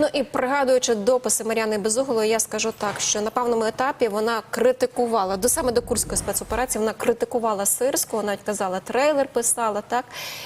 Ну і пригадуючи дописи Мар'яни Безуглої, я скажу так, що на певному етапі вона критикувала до саме до курської спецоперації. Вона критикувала Сирського, навіть казала трейлер, писала так.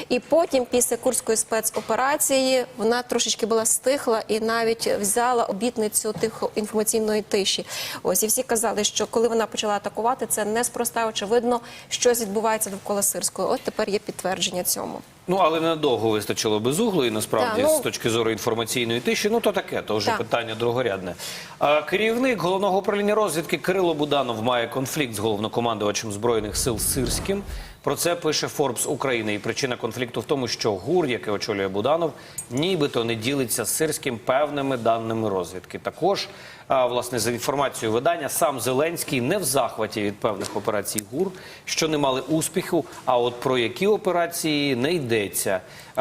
І потім, після курської спецоперації, вона трошечки була стихла і навіть взяла обітницю тихо інформаційної тиші. Ось і всі казали, що коли вона почала атакувати, це неспроста, очевидно, щось відбувається довкола Сирської. От тепер є підтвердження цьому. Ну, але недовго вистачило безуглої, насправді, да, ну- з точки зору інформаційної тиші. Ну, то таке, то вже да. питання другорядне. А, керівник головного управління розвідки Кирило Буданов має конфлікт з головнокомандувачем Збройних сил Сирським. Про це пише Форбс України. І причина конфлікту в тому, що ГУР, який очолює Буданов, нібито не ділиться з Сирським певними даними розвідки. Також, власне, за інформацією видання, сам Зеленський не в захваті від певних операцій ГУР, що не мали успіху. А от про які операції не йдеться.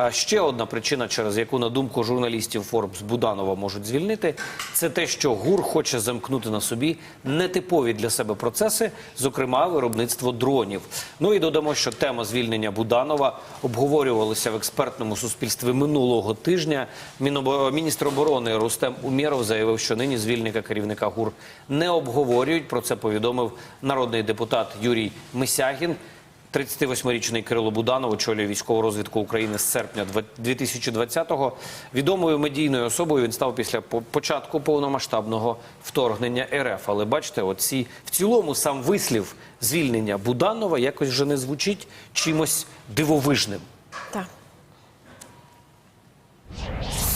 Ще одна причина, через яку, на думку журналістів Форбс Буданова можуть звільнити, це те, що ГУР хоче замкнути на собі нетипові для себе процеси, зокрема виробництво дронів. Ну і додамо, що тема звільнення Буданова обговорювалася в експертному суспільстві минулого тижня. Міністр оборони Рустем Умєров заявив, що нині звільнення керівника ГУР не обговорюють. Про це повідомив народний депутат Юрій Мисягін. 38-річний Кирило Буданов очолює військову розвідку України з серпня 2020-го. Відомою медійною особою він став після по- початку повномасштабного вторгнення РФ. Але бачите, оці в цілому сам вислів звільнення Буданова якось вже не звучить чимось дивовижним.